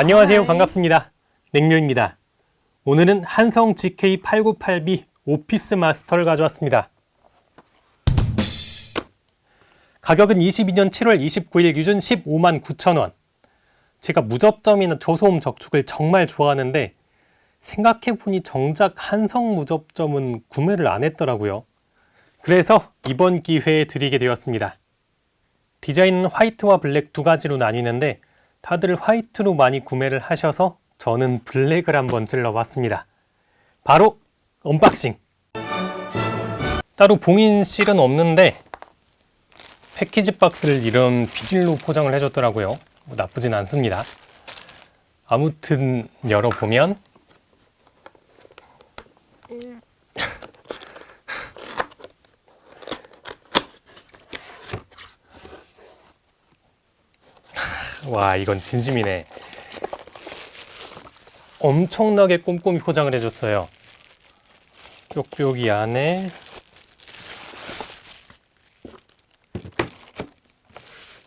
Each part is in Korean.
안녕하세요. 반갑습니다. 냉묘입니다. 오늘은 한성 GK898B 오피스 마스터를 가져왔습니다. 가격은 22년 7월 29일 기준 15만 9천 원. 제가 무접점이나 저소음 적축을 정말 좋아하는데 생각해보니 정작 한성 무접점은 구매를 안 했더라고요. 그래서 이번 기회에 드리게 되었습니다. 디자인은 화이트와 블랙 두 가지로 나뉘는데 다들 화이트로 많이 구매를 하셔서 저는 블랙을 한번 찔러봤습니다. 바로 언박싱! 따로 봉인 실은 없는데 패키지 박스를 이런 비닐로 포장을 해줬더라고요. 뭐 나쁘진 않습니다. 아무튼 열어보면 와 이건 진심이네. 엄청나게 꼼꼼히 포장을 해줬어요. 뾱뾱이 안에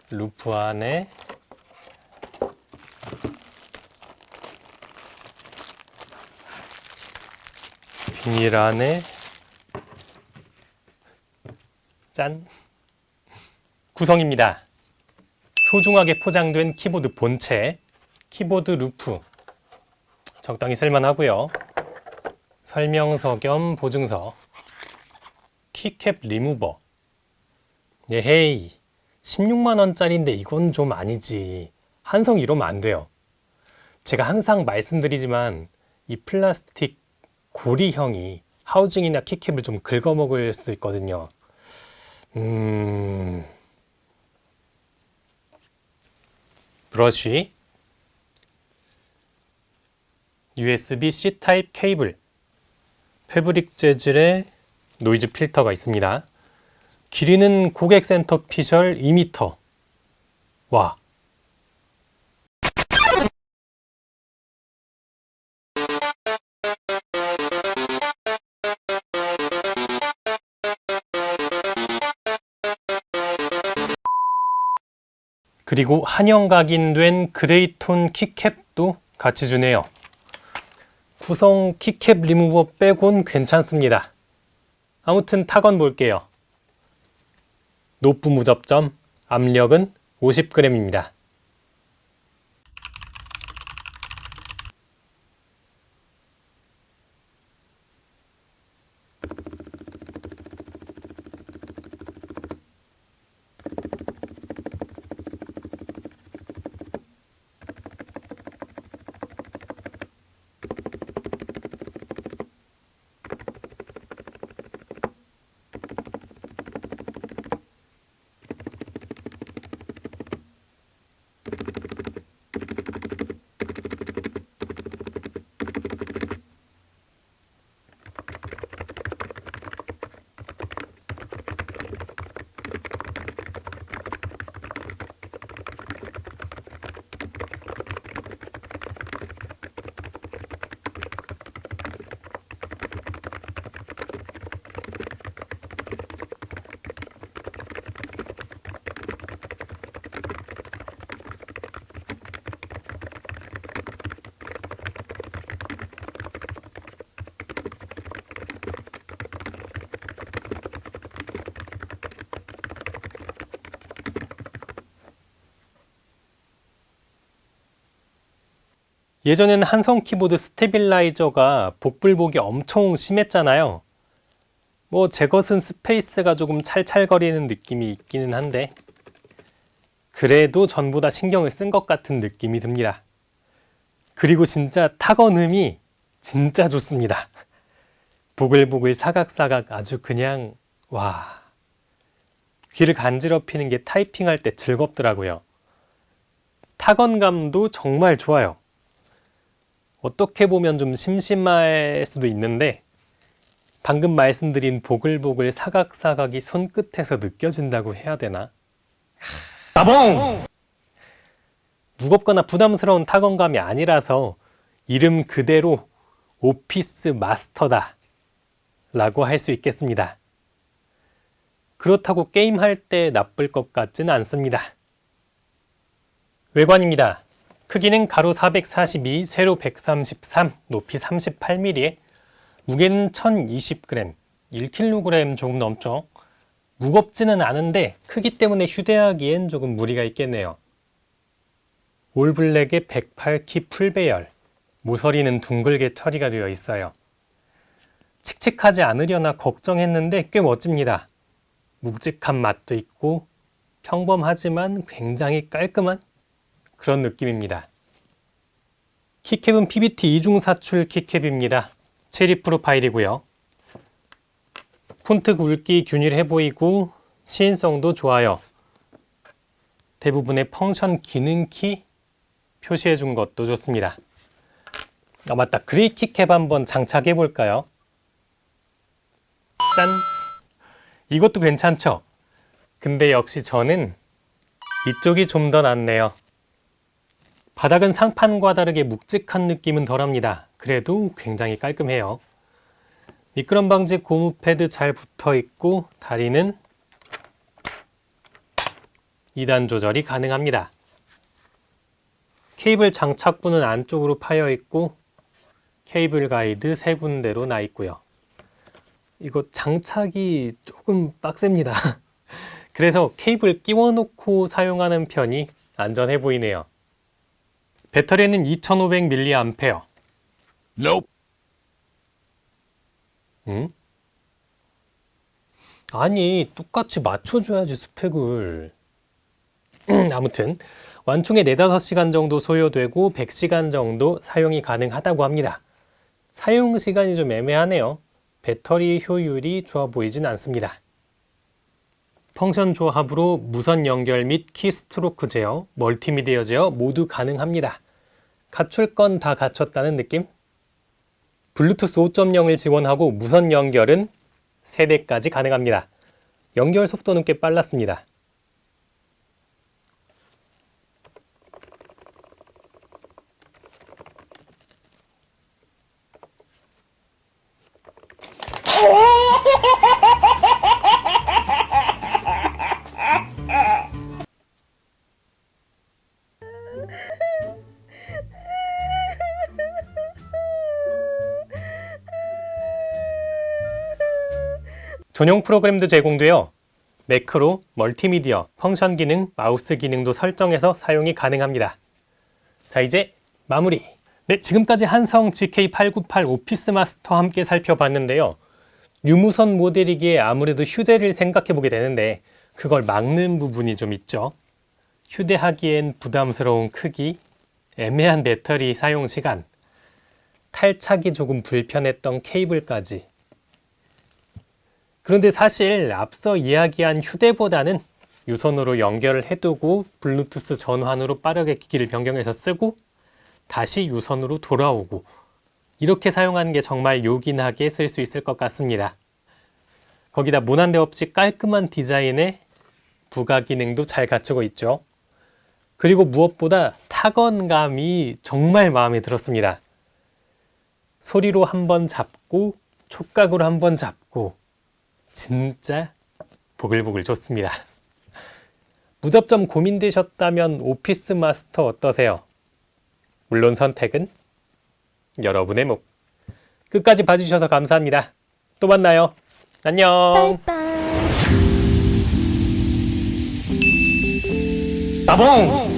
루프 안에 비닐 안에 짠 구성입니다. 소중하게 포장된 키보드 본체, 키보드 루프 적당히 쓸만하고요. 설명서 겸 보증서, 키캡 리무버. 예헤이, 16만 원짜리인데 이건 좀 아니지. 한성 이러면 안 돼요. 제가 항상 말씀드리지만 이 플라스틱 고리형이 하우징이나 키캡을 좀 긁어먹을 수도 있거든요. 음... 브러쉬, USB-C 타입 케이블, 패브릭 재질의 노이즈 필터가 있습니다. 길이는 고객 센터 피셜 2m. 와. 그리고 한영 각인된 그레이톤 키캡도 같이 주네요. 구성 키캡 리무버 빼곤 괜찮습니다. 아무튼 타건 볼게요. 노프 무접점, 압력은 50g입니다. 예전에는 한성 키보드 스테빌라이저가 복불복이 엄청 심했잖아요. 뭐 제 것은 스페이스가 조금 찰찰거리는 느낌이 있기는 한데 그래도 전보다 신경을 쓴 것 같은 느낌이 듭니다. 그리고 진짜 타건음이 진짜 좋습니다. 보글보글 사각사각 아주 그냥 와 귀를 간지럽히는 게 타이핑할 때 즐겁더라고요. 타건감도 정말 좋아요. 어떻게 보면 좀 심심할 수도 있는데 방금 말씀드린 보글보글 사각사각이 손끝에서 느껴진다고 해야 되나? 따봉! 무겁거나 부담스러운 타건감이 아니라서 이름 그대로 오피스 마스터다 라고 할 수 있겠습니다. 그렇다고 게임할 때 나쁠 것 같지는 않습니다. 외관입니다. 크기는 가로 442, 세로 133, 높이 38mm에 무게는 1020g, 1kg 조금 넘죠. 무겁지는 않은데 크기 때문에 휴대하기엔 조금 무리가 있겠네요. 올블랙의 108키 풀배열, 모서리는 둥글게 처리가 되어 있어요. 칙칙하지 않으려나 걱정했는데 꽤 멋집니다. 묵직한 맛도 있고 평범하지만 굉장히 깔끔한 그런 느낌입니다. 키캡은 PBT 이중 사출 키캡입니다. 체리 프로파일이고요. 폰트 굵기 균일해 보이고 시인성도 좋아요. 대부분의 펑션 기능 키 표시해 준 것도 좋습니다. 아 맞다. 그레이 키캡 한번 장착해 볼까요? 짠! 이것도 괜찮죠? 근데 역시 저는 이쪽이 좀 더 낫네요. 바닥은 상판과 다르게 묵직한 느낌은 덜합니다. 그래도 굉장히 깔끔해요. 미끄럼 방지 고무 패드 잘 붙어 있고 다리는 2단 조절이 가능합니다. 케이블 장착부는 안쪽으로 파여 있고 케이블 가이드 세 군데로 나 있고요. 이거 장착이 조금 빡셉니다. 그래서 케이블 끼워 놓고 사용하는 편이 안전해 보이네요. 배터리는 2500mAh. Nope. 응? 아니, 똑같이 맞춰줘야지 스펙을. 아무튼, 완충에 4, 5시간 정도 소요되고 100시간 정도 사용이 가능하다고 합니다. 사용 시간이 좀 애매하네요. 배터리 효율이 좋아 보이진 않습니다. 펑션 조합으로 무선 연결 및 키스트로크 제어, 멀티미디어 제어 모두 가능합니다. 갖출 건 다 갖췄다는 느낌? 블루투스 5.0을 지원하고 무선 연결은 3대까지 가능합니다. 연결 속도는 꽤 빨랐습니다. 전용 프로그램도 제공되어 매크로, 멀티미디어, 펑션 기능, 마우스 기능도 설정해서 사용이 가능합니다. 자, 이제 마무리. 네, 지금까지 한성 GK898 오피스 마스터 함께 살펴봤는데요. 유무선 모델이기에 아무래도 휴대를 생각해 보게 되는데 그걸 막는 부분이 좀 있죠. 휴대하기엔 부담스러운 크기, 애매한 배터리 사용 시간, 탈착이 조금 불편했던 케이블까지 그런데 사실 앞서 이야기한 휴대보다는 유선으로 연결을 해두고 블루투스 전환으로 빠르게 기기를 변경해서 쓰고 다시 유선으로 돌아오고 이렇게 사용하는 게 정말 요긴하게 쓸 수 있을 것 같습니다. 거기다 무난대 없이 깔끔한 디자인에 부가 기능도 잘 갖추고 있죠. 그리고 무엇보다 타건감이 정말 마음에 들었습니다. 소리로 한번 잡고 촉각으로 한번 잡고 진짜 보글보글 좋습니다. 무접점 고민되셨다면 오피스 마스터 어떠세요? 물론 선택은 여러분의 목. 끝까지 봐주셔서 감사합니다. 또 만나요. 안녕. 빠이빠이. 나봉!